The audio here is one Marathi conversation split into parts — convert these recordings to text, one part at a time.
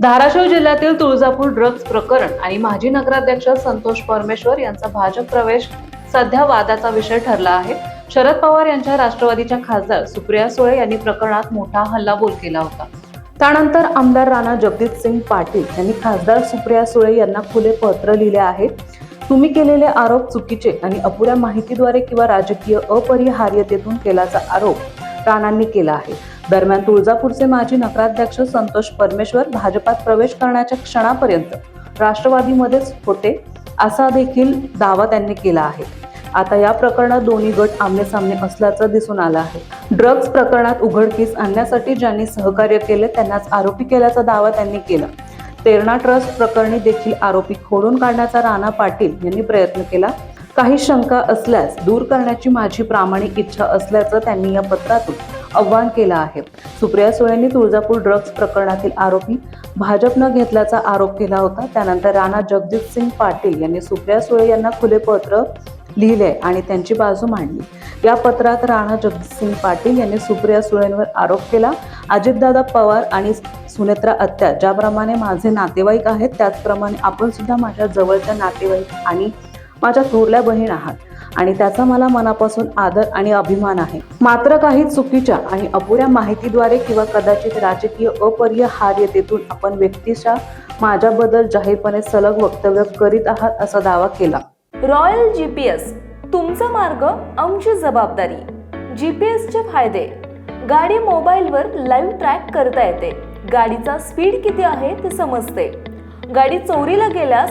धाराशिव जिल्ह्यातील तुळजापूर ड्रग्ज प्रकरण आणि माजी नगराध्यक्ष संतोष परमेश्वर यांचा भाजप प्रवेश सध्या वादाचा विषय ठरला आहे. शरद पवार यांच्या राष्ट्रवादीच्या खासदार सुप्रिया सुळे यांनी प्रकरणात मोठा हल्लाबोल केला होता. त्यानंतर आमदार राणा जगजित सिंग पाटील यांनी खासदार सुप्रिया सुळे यांना खुले पत्र लिहिले आहे. तुम्ही केलेले आरोप चुकीचे आणि अपुऱ्या माहितीद्वारे किंवा राजकीय अपरिहार्यतेतून केल्याचा आरोप राणांनी केला आहे. दरम्यान तुळजापूरचे माजी नगराध्यक्ष संतोष परमेश्वर भाजपात प्रवेश करण्याच्या क्षणापर्यंत राष्ट्रवादीमध्येच होते असा देखील दावा त्यांनी केला आहे. आता या प्रकरणात दोन्ही गट आमनेसामने असल्याचं दिसून आलं आहे. ड्रग्ज प्रकरणात उघडकीस आणण्यासाठी ज्यांनी सहकार्य केले त्यांनाच आरोपी केल्याचा दावा त्यांनी केला. तेरणा ट्रस्ट प्रकरणी देखील आरोपी खोडून काढण्याचा राणा पाटील यांनी प्रयत्न केला. काही शंका असल्यास दूर करण्याची माझी प्रामाणिक इच्छा असल्याचं त्यांनी या पत्रातून आव्हान केलं आहे. सुप्रिया सुळेंनी तुळजापूर ड्रग्ज प्रकरणातील आरोपी भाजपनं घेतल्याचा आरोप केला होता. त्यानंतर राणा जगजित सिंग पाटील यांनी सुप्रिया सुळे यांना खुले पत्र लिहिले आणि त्यांची बाजू मांडली. या पत्रात राणा जगजितसिंग पाटील यांनी सुप्रिया सुळेंवर आरोप केला अजितदादा पवार आणि सुनेत्रा अत्या ज्याप्रमाणे माझे नातेवाईक आहेत त्याचप्रमाणे आपण सुद्धा माझ्या जवळच्या नातेवाईक आणि माझ्या थोरल्या बहीण आहात. आणि त्याचा मला मनापासून आदर आणि अभिमान आहे. मात्र काही चुकीच्या आणि अपुऱ्या माहितीद्वारे किंवा कदाचित राजकीय अपरिहार्यतेतून आपण व्यक्तीच्या माझ्याबद्दल जाहीरपणे सलग वक्तव्य करीत आहात असा दावा केला. रॉयल जी पी एस तुमचा मार्ग आमची जबाबदारी. जी पी एसचे फायदे. गाडी मोबाईलवर लाईव्ह ट्रॅक करता येते. गाडीचा स्पीड किती आहे ते समजते. गाडी चोरीला गेल्यास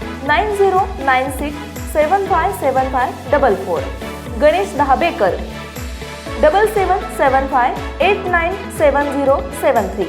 nine zero nine six seven five seven five double four Ganesh Dhabekar double seven seven five eight nine seven zero seven three